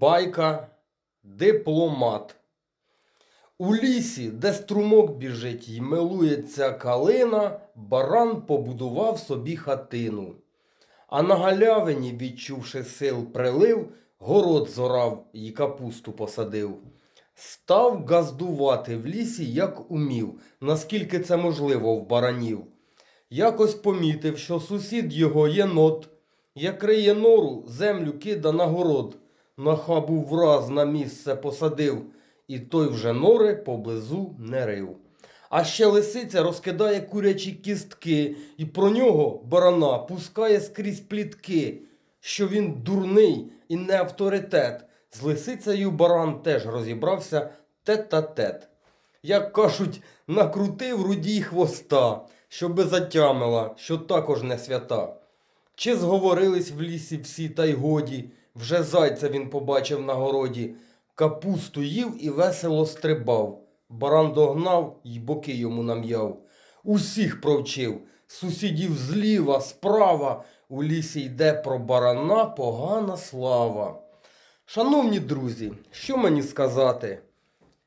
Байка Дипломат. У лісі, де струмок біжить й милується калина, баран побудував собі хатину. А на галявині, відчувши сил прилив, город зорав й капусту посадив. Став газдувати в лісі, як умів, наскільки це можливо в баранів. Якось помітив, що сусід його єнот, як криє нору, землю кида на город. На хабу враз на місце посадив, і той вже нори поблизу не рив. А ще лисиця розкидає курячі кістки, і про нього барана пускає скрізь плітки, що він дурний і не авторитет. З лисицею баран теж розібрався тет-та-тет. Як кажуть, накрутив рудій хвоста, щоби затямила, що також не свята. Чи зговорились в лісі всі та й годі, вже зайця він побачив на городі, капусту їв і весело стрибав. Баран догнав й боки йому нам'яв. Усіх провчив, сусідів зліва, справа, у лісі йде про барана погана слава. Шановні друзі, що мені сказати?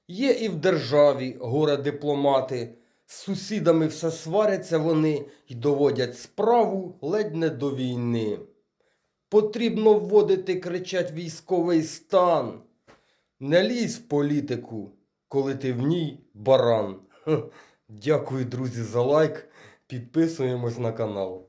Є і в державі горе дипломати, з сусідами все сваряться вони й доводять справу ледь не до війни. Потрібно вводити, кричать, військовий стан. Не лізь в політику, коли ти в ній баран. Дякую, друзі, за лайк. Підписуємось на канал.